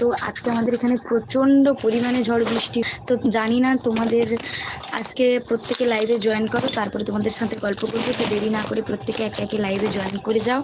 তো আজকে আমাদের এখানে প্রচণ্ড পরিমাণে ঝড় বৃষ্টি। তো জানি না তোমাদের আজকে প্রত্যেকে লাইভে জয়েন করো, তারপরে তোমাদের সাথে গল্প করব। তো দেরি না করে প্রত্যেকে একে একে লাইভে জয়েন করে যাও।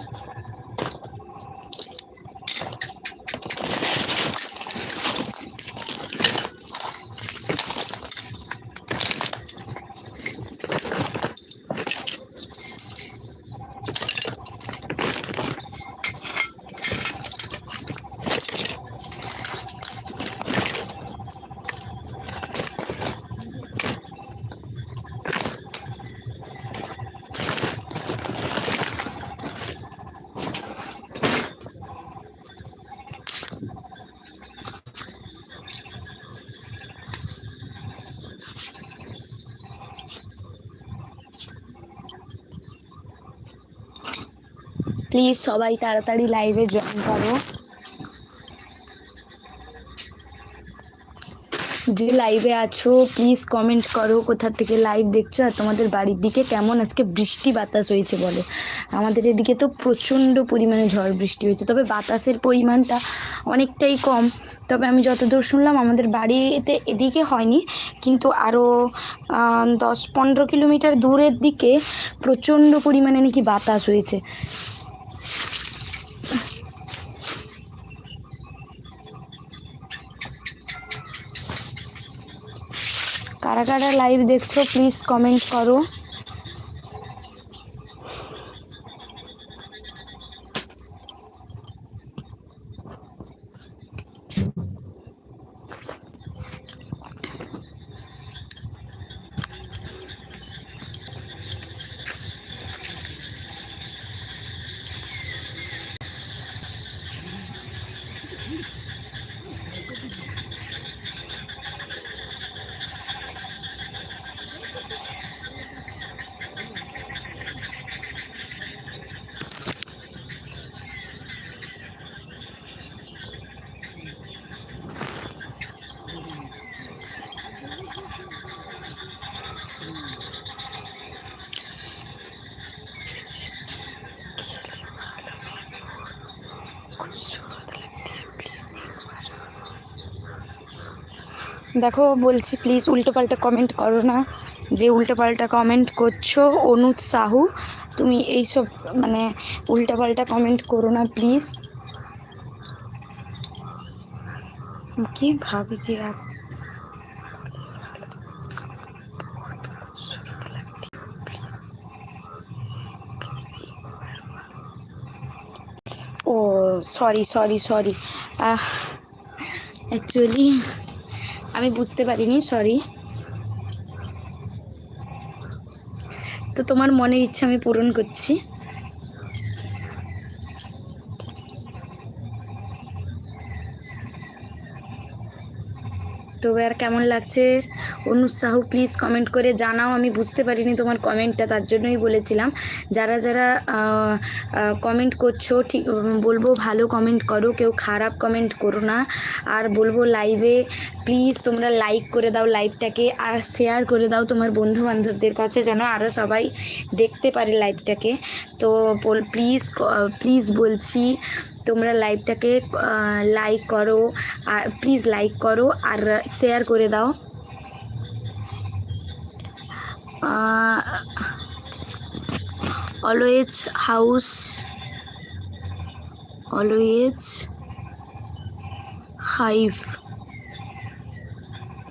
প্লিজ সবাই তাড়াতাড়ি লাইভে জয়েন করো। যে লাইভে আছো প্লিজ কমেন্ট করো কোথা থেকে লাইভ দেখছ আর তোমাদের বাড়ির দিকে কেমন আজকে বৃষ্টি বাতাস হয়েছে বলো। আমাদের এদিকে তো প্রচণ্ড পরিমাণে ঝড় বৃষ্টি হয়েছে, তবে বাতাসের পরিমাণটা অনেকটাই কম। তবে আমি যতদূর শুনলাম, আমাদের বাড়িতে এদিকে হয়নি, কিন্তু আরও দশ পনেরো কিলোমিটার দূরের দিকে প্রচণ্ড পরিমাণে নাকি বাতাস হয়েছে। কারা কারা লাইভ দেখছ প্লিজ কমেন্ট করো। দেখো, বলছি প্লিজ উল্টোপাল্টা কমেন্ট করো না। যে উল্টোপাল্টা কমেন্ট করছ, অনুজ সাহু, তুমি এইসব মানে উল্টাপাল্টা কমেন্ট করো না প্লিজ কি ভাবছি ও সরি সরি সরি অ্যাকচুয়ালি আমি বুঝতে পারিনি সরি তো তোমার মনের ইচ্ছা আমি পূরণ করছি। তো আর কেমন লাগছে অনুজ সাহু প্লিজ কমেন্ট করে জানাও। আমি বুঝতে পারিনি তোমার কমেন্টটা, তার জন্যই বলেছিলাম। যারা যারা কমেন্ট করছ ঠিক বলব ভালো কমেন্ট করো, কেউ খারাপ কমেন্ট করো না। আর বলব লাইভে প্লিজ তোমরা লাইক করে দাও লাইভটাকে আর শেয়ার করে দাও তোমার বন্ধু বান্ধবদের কাছে, যেন আরও সবাই দেখতে পারে লাইভটাকে তো প্লিজ প্লিজ বলছি, তোমরা লাইভটাকে লাইক করো, আর প্লিজ লাইক করো, আর শেয়ার করে দাও। অলওয়েজ हाउस অলওয়েজ হাইভ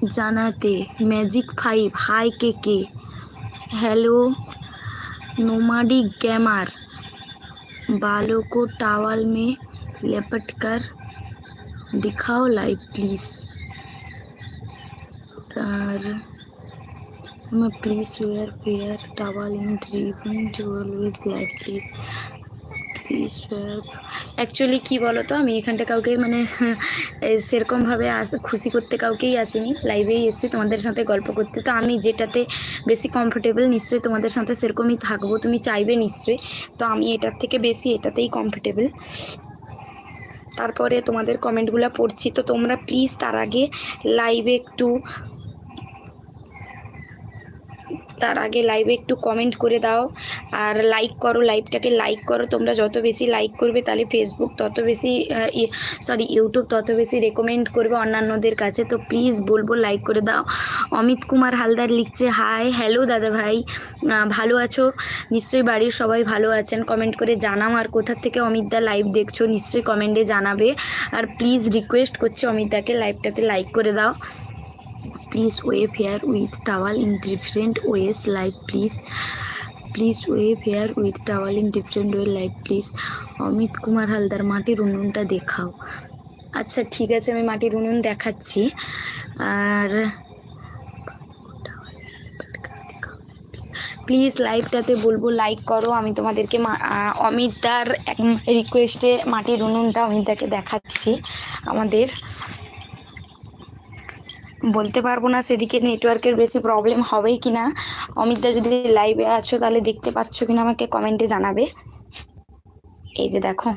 जानाते मैजिक फाइव हाई के के हेलो नोमाडिक गैमर बालों को टावल में लपट कर दिखाओ लाइव प्लीज़ और I'm please wear pair towel in three point always like this. Actually কি বলো তো আমি এখানটা কাউকে মানে সেরকমভাবে আস, খুশি করতে কাউকেই আসিনি। লাইভেই এসেছি তোমাদের সাথে গল্প করতে। তো আমি যেটাতে বেশি কমফোর্টেবল নিশ্চয়ই তোমাদের সাথে সেরকমই থাকব। তুমি চাইবে নিশ্চয়ই। তো আমি এটার থেকে বেশি এটাতেই কমফোর্টেবল তারপরে তোমাদের কমেন্টগুলো পড়ছি। তো তোমরা প্লিজ তার আগে লাইভে একটু তার আগে লাইভে একটু কমেন্ট করে দাও। আর লাইক করো লাইভটাকে লাইক করো। তোমরা যত বেশি লাইক করবে তাহলে ফেসবুক তত বেশি সরি ইউটিউব তত বেশি রেকমেন্ড করবে অন্যান্যদের কাছে। তো প্লিজ বলব লাইক করে দাও। অমিত কুমার হালদার লিখছে হাই হ্যালো দাদা ভাই। ভালো আছো? নিশ্চয়ই বাড়ির সবাই ভালো আছেন। কমেন্ট করে জানাও আর কোথা থেকে অমিতদা লাইভ দেখছ? নিশ্চয়ই কমেন্টে জানাবে। আর প্লিজ রিকোয়েস্ট করছি অমিতদাকে লাইভটাতে লাইক করে দাও। Please wave hair with towel in different ways live please please wave hair with towel in different way live please Amit Kumar Haldar মাটির উনুনটা দেখাও। আচ্ছা ঠিক আছে, আমি মাটির উনুন দেখাচ্ছি। আর প্লিজ লাইভটাতে বলব লাইক করো, আমি তোমাদেরকে অমিতদার রিকোয়েস্টে মাটির উনুনটা অমিতদাকে দেখাচ্ছি, আমাদের। বলতে পারব না সেদিকে নেটওয়ার্কের বেশি প্রবলেম হবেই কি না অমিতদা যদি লাইভে আছো, তাহলে দেখতে পাচ্ছ কিনা, আমাকে কমেন্টে জানাবে। এই যে দেখো।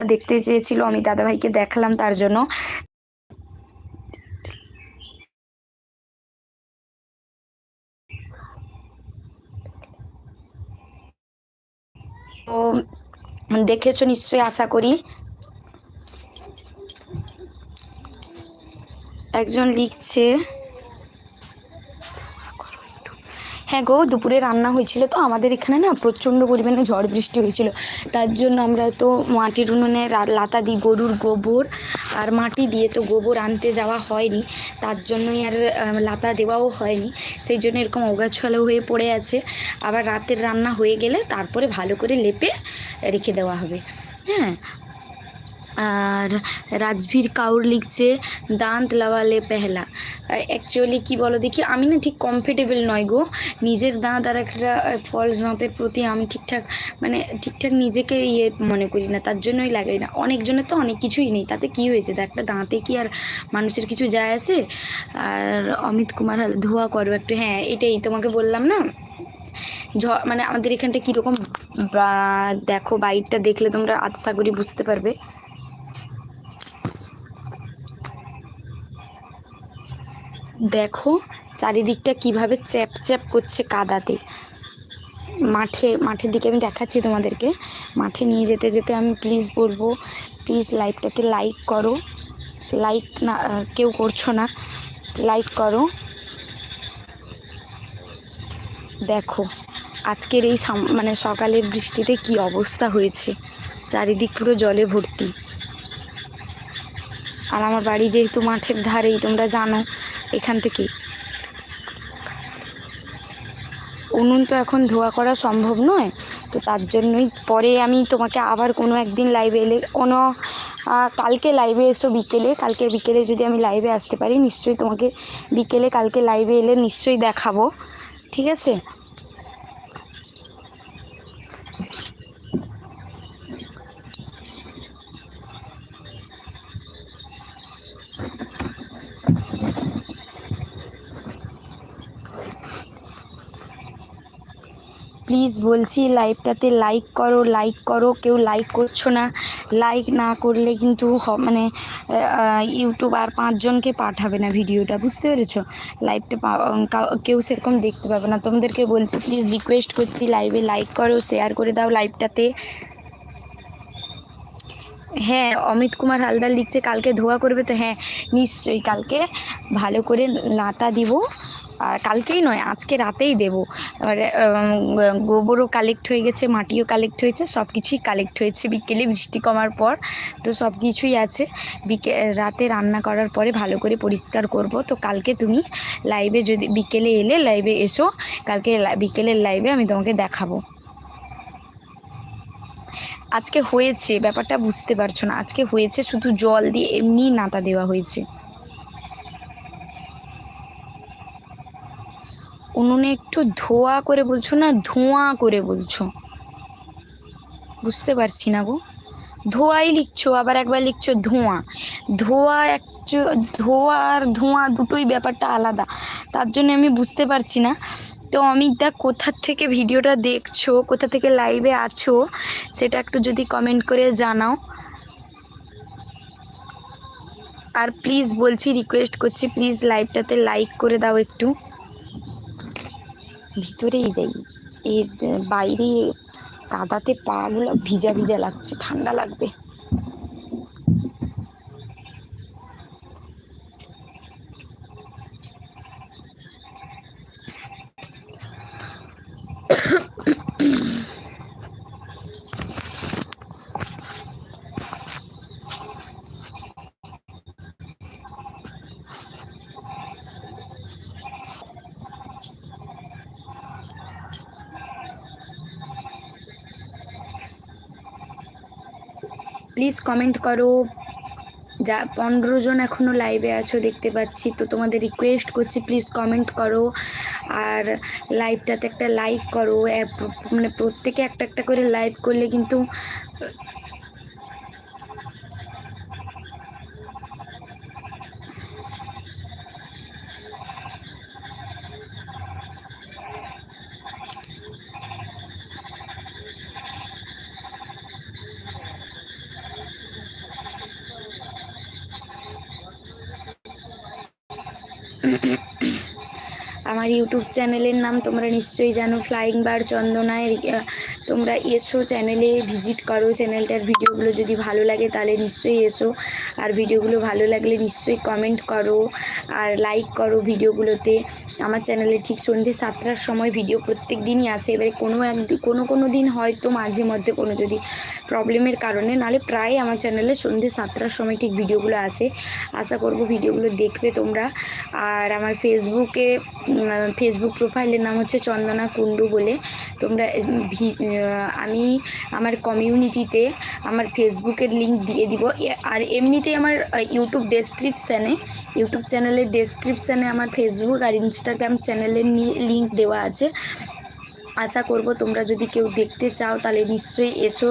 দেখতে চেয়েছিল আমি দাদাভাইকে, দেখালাম তার জন্য। তো দেখেছ নিশ্চয়ই আশা করি। একজন লিখছে হ্যাঁ গো, দুপুরে রান্না হয়েছিল তো, আমাদের এখানে না প্রচণ্ড পরিমাণে ঝড় বৃষ্টি হয়েছিল। তার জন্য আমরা তো মাটির উনুনে লাতা দিই, গরুর গোবর, আর মাটি দিয়ে তো গোবর আনতে যাওয়া হয়নি। তার জন্যই আর লাতা দেওয়াও হয়নি। সেই জন্য এরকম অগাছালো হয়ে পড়ে আছে। আবার রাতের রান্না হয়ে গেলে তারপরে ভালো করে লেপে রেখে দেওয়া হবে। হ্যাঁ আর রাজভীর কাউর লিখছে, দাঁত লাওয়ালে পেহলা। অ্যাকচুয়ালি কি বলো দেখি, আমি না ঠিক কমফর্টেবল নয় গো। নিজের দাঁত আর একটা ফলস দাঁতের প্রতি আমি ঠিকঠাক মানে ঠিকঠাক নিজেকে ইয়ে মনে করি না, তার জন্যই লাগাই না। অনেকজনের তো অনেক কিছুই নেই, তাতে কি হয়েছে? একটা দাঁতে কি আর মানুষের কিছু যায় আসে আর অমিত কুমার, ধোয়া করো একটু হ্যাঁ এটাই তোমাকে বললাম না? ঝ মানে আমাদের এখানটা কীরকম? দেখো বাইকটা দেখলে তোমরা আশা করি বুঝতে পারবে। দেখো চারিদিকটা কীভাবে চ্যাপ চ্যাপ করছে কাদাতে। মাঠে, মাঠের দিকে আমি দেখাচ্ছি তোমাদেরকে। মাঠে নিয়ে যেতে যেতে আমি প্লিজ বলব প্লিজ লাইভটাতে লাইক করো। লাইক না কেউ করছ না লাইক করো। দেখো, আজকের এই মানে সকালের বৃষ্টিতে কি অবস্থা হয়েছে। চারিদিক পুরো জলে ভর্তি। আর আমার বাড়ি যেহেতু মাঠের ধারেই, তোমরা জানো এখান থেকে। উনুন তো এখন ধোয়া করা সম্ভব নয়, তো তার জন্যই পরে আমি তোমাকে আবার কোনো একদিন লাইভে এলে, কোনো কালকে লাইভে এসো বিকেলে, কালকে বিকেলে যদি আমি লাইভে আসতে পারি, নিশ্চয়ই তোমাকে বিকেলে, কালকে লাইভে এলে নিশ্চয়ই দেখাবো, ঠিক আছে? প্লিজ বলছি লাইভটাতে লাইক করো লাইক করো। কেউ লাইক করছ না, লাইক না করলে কিন্তু মানে ইউটিউব আর পাঁচজনকে পাঠাবে না ভিডিওটা, বুঝতে পেরেছ? লাইভটা কেউ সেরকম দেখতে পাবে না। তোমাদেরকে বলছি প্লিজ রিকোয়েস্ট করছি লাইভে লাইক করো শেয়ার করে দাও লাইভটাতে। হ্যাঁ অমিত কুমার হালদার লিখছে, কালকে ধোয়া করবে তো? হ্যাঁ নিশ্চয়ই কালকে। ভালো করে লাতা দিব। আর কালকেই নয়, আজকে রাতেই দেবো। এবারে গোবরও কালেক্ট হয়ে গেছে, মাটিও কালেক্ট হয়েছে সব কিছুই কালেক্ট হয়েছে বিকেলে, বৃষ্টি কমার পর। তো সব কিছুই আছে। বিকে, রাতে রান্না করার পরে ভালো করে পরিষ্কার করব। তো কালকে তুমি লাইভে যদি, বিকেলে এলে লাইভে এসো। কালকে বিকেলের লাইভে আমি তোমাকে দেখাবো। আজকে হয়েছে, ব্যাপারটা বুঝতে পারছ না। আজকে হয়েছে শুধু জল দিয়ে এমনি নাতা দেওয়া হয়েছে। উনুনে একটু ধোয়া করে বলছো না, ধোঁয়া করে বলছো? বুঝতে পারছি না গো। ধোঁয়াই লিখছো, আবার একবার লিখছো ধোঁয়া। ধোঁয়া একটু ধোঁয়া আর ধোঁয়া দুটোই ব্যাপারটা আলাদা। তার জন্য আমি বুঝতে পারছি না। তো অমিতদা কোথার থেকে ভিডিওটা দেখছ, কোথা থেকে লাইভে আছো, সেটা একটু যদি কমেন্ট করে জানাও। আর প্লিজ বলছি রিকোয়েস্ট করছি প্লিজ লাইভটাতে লাইক করে দাও একটু। ভিতরেই যাই। এর বাইরে কাদাতে পাগুলো ভিজা ভিজা লাগছে ঠান্ডা লাগবে প্লিজ কমেন্ট করো। যা, পনেরো জন এখনও লাইভে আছো, দেখতে পাচ্ছি। তো তোমাদের রিকোয়েস্ট করছি প্লিজ কমেন্ট করো। আর লাইভটাতে একটা লাইক করো। মানে প্রত্যেকে একটা একটা করে লাইভ করলে কিন্তু আমার ইউটিউব চ্যানেলের নাম তোমরা নিশ্চয়ই জানো ফ্লাইং বার চন্দনায় তোমরা এসো চ্যানেলে, ভিজিট করো চ্যানেলটার ভিডিওগুলো যদি ভালো লাগে তাহলে নিশ্চয়ই এসো। আর ভিডিওগুলো ভালো লাগলে নিশ্চয়ই কমেন্ট করো আর লাইক করো ভিডিওগুলোতে। আমার চ্যানেলে ঠিক সন্ধ্যে সাতটার সময় ভিডিও প্রত্যেক দিনই আসে। এবারে কোনো একদিন কোনো কোনো দিন হয়তো মাঝে মধ্যে কোনো যদি প্রবলেমের কারণে, নাহলে প্রায় আমার চ্যানেলে সন্ধ্যে সাতটার সময় ঠিক ভিডিওগুলো আসে। আশা করব ভিডিওগুলো দেখবে তোমরা। আর আমার ফেসবুকে ফেসবুক প্রোফাইলের নাম হচ্ছে চন্দনা কুণ্ডু বলে। তোমরা আমি আমার কমিউনিটিতে আমার ফেসবুকের লিঙ্ক দিয়ে দিব। আর এমনিতেই আমার ইউটিউব ডেসক্রিপশানে ইউটিউব চ্যানেলের ডেসক্রিপশানে আমার ফেসবুক আর ইনস্টাগ্রাম চ্যানেলের লিঙ্ক দেওয়া আছে। আশা করব তোমরা যদি কেউ দেখতে চাও, তাহলে নিশ্চয়ই এসো।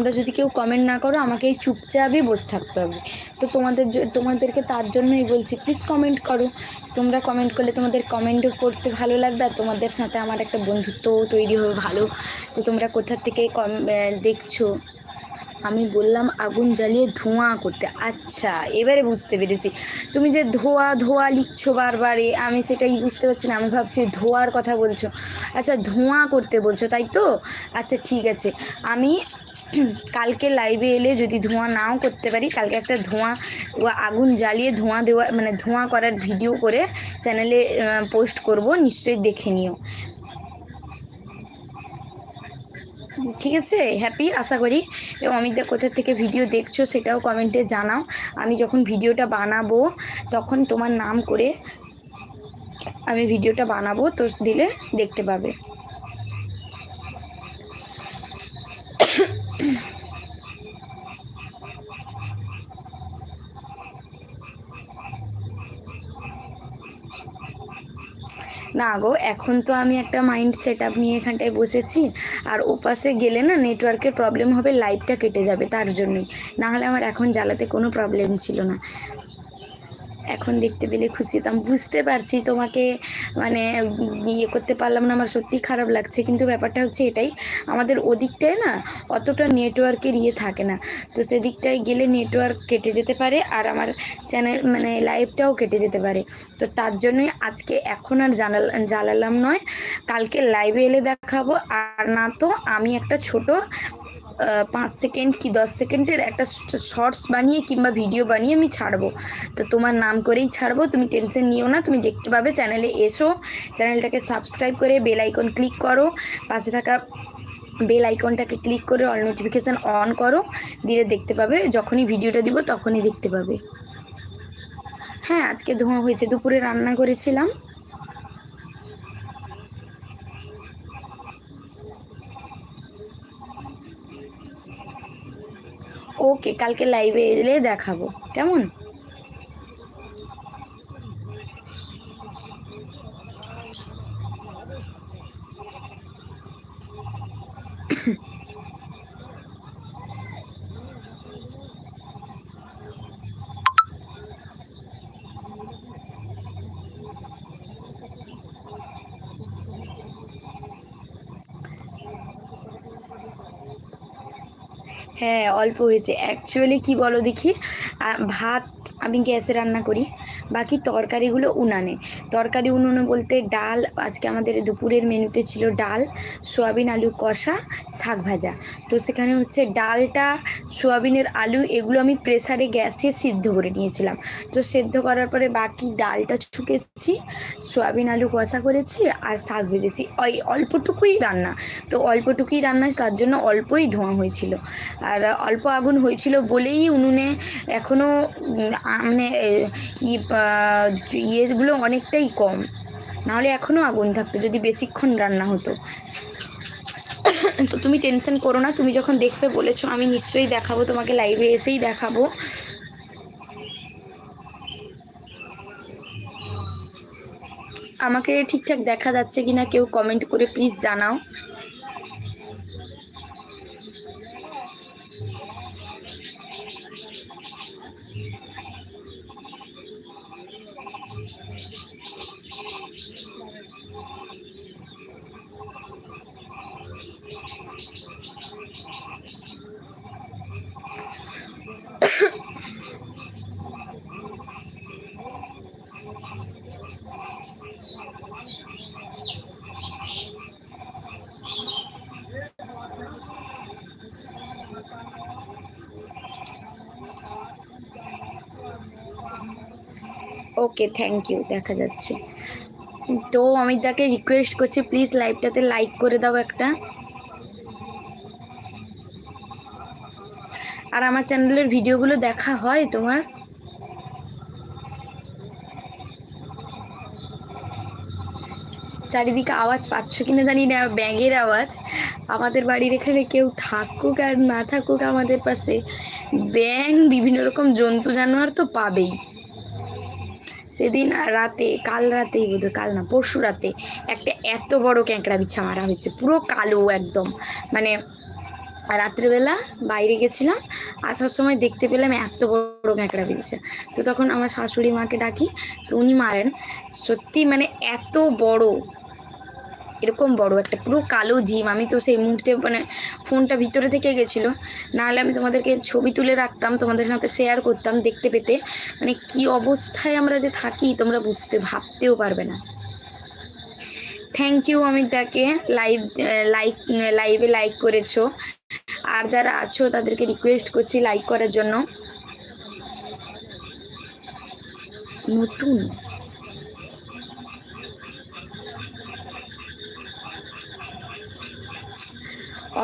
তোমরা যদি কেউ কমেন্ট না করো, আমাকে এই চুপচাপই বসে থাকতে হবে। তো তোমাদের তোমাদেরকে তার জন্যই বলছি প্লিজ কমেন্ট করো। তোমরা কমেন্ট করলে তোমাদের কমেন্টও করতে ভালো লাগবে, আর তোমাদের সাথে আমার একটা বন্ধুত্বও তৈরি হবে ভালো। তো তোমরা কোথা থেকে কম দেখছ? আমি বললাম, আগুন জ্বালিয়ে ধোঁয়া করতে। আচ্ছা এবারে বুঝতে পেরেছি। তুমি যে ধোয়া ধোয়া লিখছো বারবারে আমি সেটাই বুঝতে পারছি না। আমি ভাবছি ধোয়ার কথা বলছো। আচ্ছা ধোঁয়া করতে বলছো, তাই তো? আচ্ছা ঠিক আছে। আমি কালকে লাইভে এলে যদি ধোঁয়া নাও করতে পারি, কালকে একটা ধোঁয়া আগুন জ্বালিয়ে ধোঁয়া দেওয়া মানে ধোঁয়া করার ভিডিও করে চ্যানেলে পোস্ট করব, নিশ্চয়ই দেখে নিও। ঠিক আছে? হ্যাপি আশা করি। এবং অমিতদা কোথা থেকে ভিডিও দেখছ সেটাও কমেন্টে জানাও। আমি যখন ভিডিওটা বানাবো, তখন তোমার নাম করে আমি ভিডিওটা বানাবো, তো দিলে দেখতে পাবে। না গো, এখন তো আমি একটা মাইন্ড সেট আপ নিয়ে এখানটায় বসেছি, আর ওপাশে গেলে না নেটওয়ার্কের প্রবলেম হবে লাইভটা কেটে যাবে, তার জন্যই। নাহলে আমার এখন জ্বালাতে কোনো প্রবলেম ছিল না। এখন দেখতে পেলে খুশি হতাম। বুঝতে পারছি তোমাকে মানে ইয়ে করতে পারলাম না, আমার সত্যি খারাপ লাগছে। কিন্তু ব্যাপারটা হচ্ছে এটাই, আমাদের ওদিকটায় না অতটা নেটওয়ার্কের ইয়ে থাকে না। তো সেদিকটায় গেলে নেটওয়ার্ক কেটে যেতে পারে আর আমার চ্যানেল মানে লাইভটাও কেটে যেতে পারে। তো তার জন্যই আজকে এখন আর জানাল জ্বালালাম নয়, কালকে লাইভে এলে দেখাবো। আর না তো আমি একটা ছোট পাঁচ সেকেন্ড কি দশ সেকেন্ডের একটা শর্টস বানিয়ে কিংবা ভিডিও বানিয়ে আমি ছাড়বো। তো তোমার নাম করেই ছাড়বো। তুমি টেনশন নিও না। তুমি দেখতে পাবে চ্যানেলে এসো। চ্যানেলটাকে সাবস্ক্রাইব করে বেল আইকন ক্লিক করো। পাশে থাকা বেল আইকনটাকে ক্লিক করে অল নোটিফিকেশান অন করো। দিলে দেখতে পাবে, যখনই ভিডিওটা দিব তখনই দেখতে পাবে। হ্যাঁ আজকে ধোঁয়া হয়েছে। দুপুরে রান্না করেছিলাম। ওকে কালকে লাইভে এলে দেখাবো। কেমন? হ্যাঁ অল্প হয়েছে। অ্যাকচুয়ালি কি বলো দেখি? ভাত আমি গ্যাসে রান্না করি, বাকি তরকারিগুলো উনানে। তরকারি উনুনে বলতে ডাল, আজকে আমাদের দুপুরের মেনুতে ছিল ডাল, সোয়াবিন, আলু কষা, শাক ভাজা। তো সেখানে হচ্ছে ডালটা, সোয়াবিনের আলু, এগুলো আমি প্রেসারে গ্যাসে সিদ্ধ করে নিয়েছিলাম। তো সেদ্ধ করার পরে বাকি ডালটা শুকেছি সোয়াবিন আলু কষা করেছি আর শাক ভেজেছি। ওই অল্পটুকুই রান্না। তো অল্পটুকুই রান্না, তার জন্য অল্পই ধোঁয়া হয়েছিল। আর অল্প আগুন হয়েছিল বলেই উনুনে এখনও মানে ইয়েগুলো অনেকটাই কম। নাহলে এখনও আগুন থাকতো, যদি বেশিক্ষণ রান্না হতো। তো তুমি টেনশন করো না, তুমি যখন দেখবে বলেছ, আমি নিশ্চয়ই দেখাবো, তোমাকে লাইভে এসেই দেখাবো। আমাকে ঠিকঠাক দেখা যাচ্ছে কিনা কেউ কমেন্ট করে প্লিজ জানাও। ওকে থ্যাংক ইউ দেখা যাচ্ছে। তো আমি তাকে রিকোয়েস্ট করছি প্লিজ লাইভটাতে লাইক করে দাও একটা। আর আমার চ্যানেলের ভিডিওগুলো দেখা হয় তোমার? চারিদিকে আওয়াজ পাচ্ছ কিনা জানি না, ব্যাঙের আওয়াজ। আমাদের বাড়ির এখানে কেউ থাকুক আর না থাকুক আমাদের পাশে ব্যাঙ, বিভিন্ন রকম জন্তু জানোয়ার তো পাবেই। সেদিন রাতে, কাল রাতেই বোধ কাল না, পরশু রাতে একটা এত বড় ক্যাঁকড়া বিছা মারা হয়েছে, পুরো কালো একদম। মানে রাত্রেবেলা বাইরে গেছিলাম, আসার সময় দেখতে পেলাম এত বড় ক্যাঁকড়া বেরিয়েছে তো তখন আমার শাশুড়ি মাকে ডাকি, তো উনি মারেন। সত্যি মানে এত বড় এরকম বড় একটা, পুরো কালো জিম। আমি তো সেই মুহূর্তে মানে ফোনটা ভিতরে থেকে গেছিল। নাহলে আমি তোমাদেরকে ছবি তুলে রাখতাম, তোমাদের সাথে শেয়ার করতাম দেখতে পেতে। মানে কি অবস্থায় আমরা যে থাকি, তোমরা বুঝতে, ভাবতেও পারবে না। থ্যাংক ইউ অমিতাকে লাইভ লাইক লাইভে লাইক করেছ। আর যারা আছো, তাদেরকে রিকোয়েস্ট করছি লাইক করার জন্য। নতুন।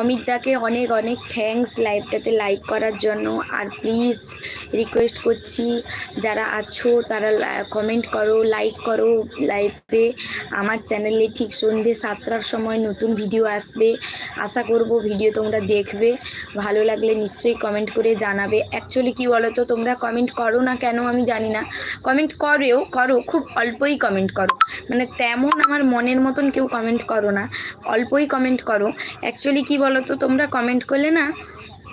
অমিতদাকে অনেক অনেক থ্যাঙ্কস লাইভটাতে লাইক করার জন্য। আর প্লিজ রিকোয়েস্ট করছি, যারা আছো তারা কমেন্ট করো লাইক করো লাইভে আমার চ্যানেলে ঠিক সন্ধ্যে সাতটার সময় নতুন ভিডিও আসবে। আশা করব ভিডিও তোমরা দেখবে। ভালো লাগলে নিশ্চয়ই কমেন্ট করে জানাবে। অ্যাকচুয়ালি কী বলো তো তোমরা কমেন্ট করো না কেন আমি জানি না। কমেন্ট করেও, করো, খুব অল্পই কমেন্ট করো। মানে তেমন আমার মনের মতন কেউ কমেন্ট করো না। অল্পই কমেন্ট করো। অ্যাকচুয়ালি কী বলো তো তোমরা কমেন্ট করলে না?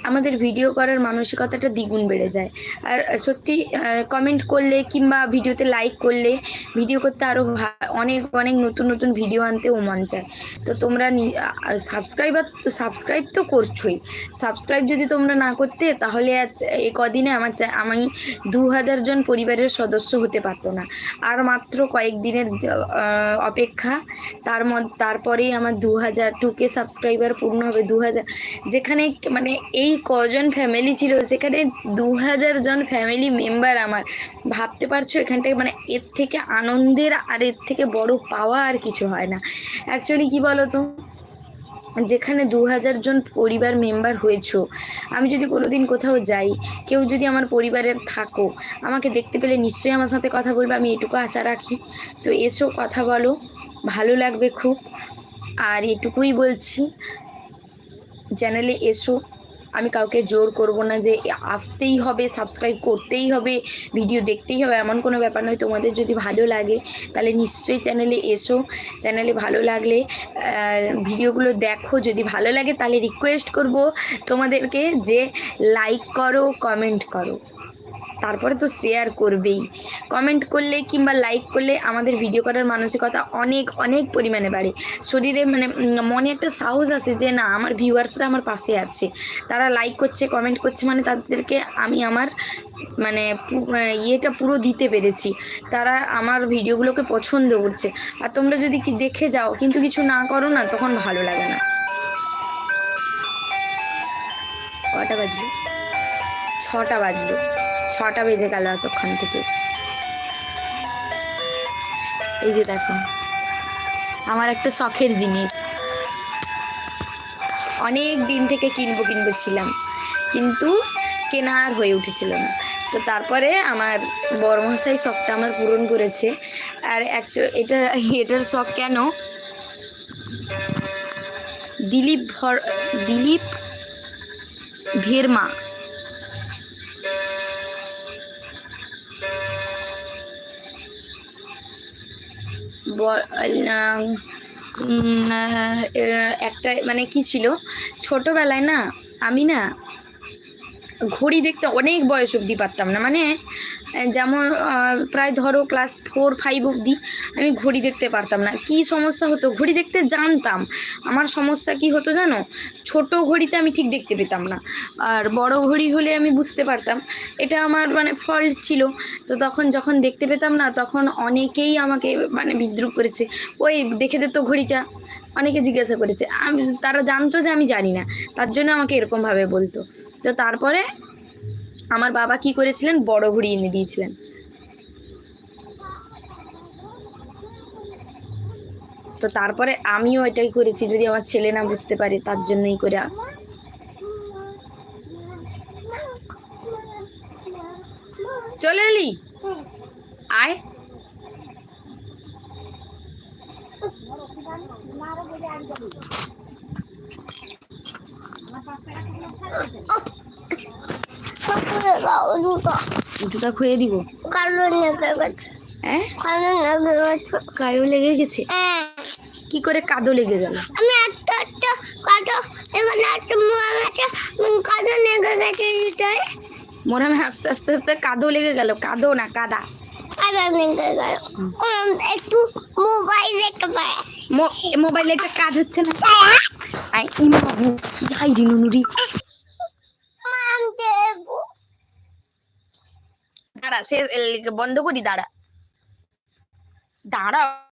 আমাদের ভিডিও করার মানসিকতাটা দ্বিগুণ বেড়ে যায়। আর সত্যি কমেন্ট করলে কিংবা ভিডিওতে লাইক করলে ভিডিও করতে আরও অনেক অনেক নতুন নতুন ভিডিও আনতেও মন চায়। তো তোমরা সাবস্ক্রাইবার তো সাবস্ক্রাইব তো করছোই। সাবস্ক্রাইব যদি তোমরা না করতে, তাহলে আজ এই কদিনে আমার আমি দু হাজার জন পরিবারের সদস্য হতে পারতো না। আর মাত্র কয়েকদিনের অপেক্ষা। তার মধ্যে তারপরেই আমার দু হাজার টুকে সাবস্ক্রাইবার পূর্ণ হবে দু হাজার যেখানে মানে এই কজন ফ্যামিলি ছিল? সেখানে দু হাজার জন ফ্যামিলি মেম্বার আমার। ভাবতে পারছ এখান থেকে মানে এর থেকে আনন্দের আর এর থেকে বড় পাওয়া আর কিছু হয় না। অ্যাকচুয়ালি কি বলো তো যেখানে দু হাজার জন পরিবার মেম্বার হয়েছো, আমি যদি কোনো দিন কোথাও যাই, কেউ যদি আমার পরিবারের থাকো, আমাকে দেখতে পেলে নিশ্চয়ই আমার সাথে কথা বলবে, আমি এটুকু আশা রাখি। তো এসো, কথা বলো, ভালো লাগবে খুব। আর এটুকুই বলছি, চ্যানেলে এসো। আমি কাউকে জোর করব না যে আসতেই হবে সাবস্ক্রাইব করতেই হবে ভিডিও দেখতেই হবে, এমন কোনো ব্যাপার নয়। তোমাদের যদি ভালো লাগে, তাহলে নিশ্চয়ই চ্যানেলে এসো। চ্যানেলে ভালো লাগলে ভিডিওগুলো দেখো। যদি ভালো লাগে, তাহলে রিকোয়েস্ট করব তোমাদেরকে যে লাইক করো কমেন্ট করো। তারপরে তো শেয়ার করবেই। কমেন্ট করলে কিংবা লাইক করলে আমাদের ভিডিও করার মানসিকতা অনেক অনেক পরিমাণে বাড়ে। শরীরে মানে মনে একটা সাহস আসে যে, না, আমার ভিউয়ার্সরা আমার পাশে আছে। তারা লাইক করছে কমেন্ট করছে মানে তাদেরকে আমি আমার মানে ইয়েটা পুরো দিতে পেরেছি। তারা আমার ভিডিওগুলোকে পছন্দ করছে। আর তোমরা যদি কি দেখে যাও, কিন্তু কিছু না করো না, তখন ভালো লাগে না। কটা বাজলো? ছটা বাজলো। ছটা বেজে গেল এতক্ষণ থেকে। এই যে দেখো, আমার একটা শখের জিনিস। অনেক দিন থেকে কিনবো কিনবো ছিলাম, কিন্তু কেনা আর হয়ে উঠেছিল না। তো তারপরে আমার বড়মশাই শখটা আমার পূরণ করেছে। আর অ্যাকচুয়াল এটা, এটার শখ কেন? দিলীপ ভর, দিলীপ ভেরমা একটা মানে কি ছিল? ছোটবেলায় না, আমি না ঘড়ি দেখতে অনেক বয়স অবধি পারতাম না। মানে যেমন প্রায় ধরো ক্লাস ফোর ফাইভ অবধি আমি ঘড়ি দেখতে পারতাম না। কি সমস্যা হতো? ঘড়ি দেখতে জানতাম। আমার সমস্যা কি হতো জানো? ছোট ঘড়িতে আমি ঠিক দেখতে পেতাম না। আর বড় ঘড়ি হলে আমি বুঝতে পারতাম। এটা আমার মানে ফল্ট ছিল। তো তখন যখন দেখতে পেতাম না, তখন অনেকেই আমাকে মানে বিদ্রুপ করেছে। ওই দেখে দে তো ঘড়িটা। অনেকে জিজ্ঞাসা করেছে। আমি, তারা জানতো যে আমি জানি না। তার জন্য আমাকে এরকমভাবে বলতো। তো তারপরে আমার বাবা কি করেছিলেন? বড় ঘড়ি এনে দিয়েছিলেন। তো তারপরে আমিও এটাই করেছি, যদি আমার ছেলে না বুঝতে পারে, তার জন্যই করে চলে এলি? আয়। দুটো জুতা খুয়ে দিব। কালো লেগে গেছে হ্যাঁ? কালো লেগে গেছে? কায়ো লেগে গেছে কি করে কাদো লেগে গেল? আমি একটা একটা কাটো এখানে একটা মোয়াম আছে কালো লেগে গেছে দুটোই মোরামে আস্তে আস্তে আস্তে কাদো লেগে গেল। কাদো না কাদা? কালো একটু মোবাইল দেখতে পারে মোবাইলে একটা কাজ হচ্ছে না? আই বাবু হাই রিনুনুরি মাম দেবো দাঁড়া সে বন্ধ করি দাঁড়া। দাঁড়া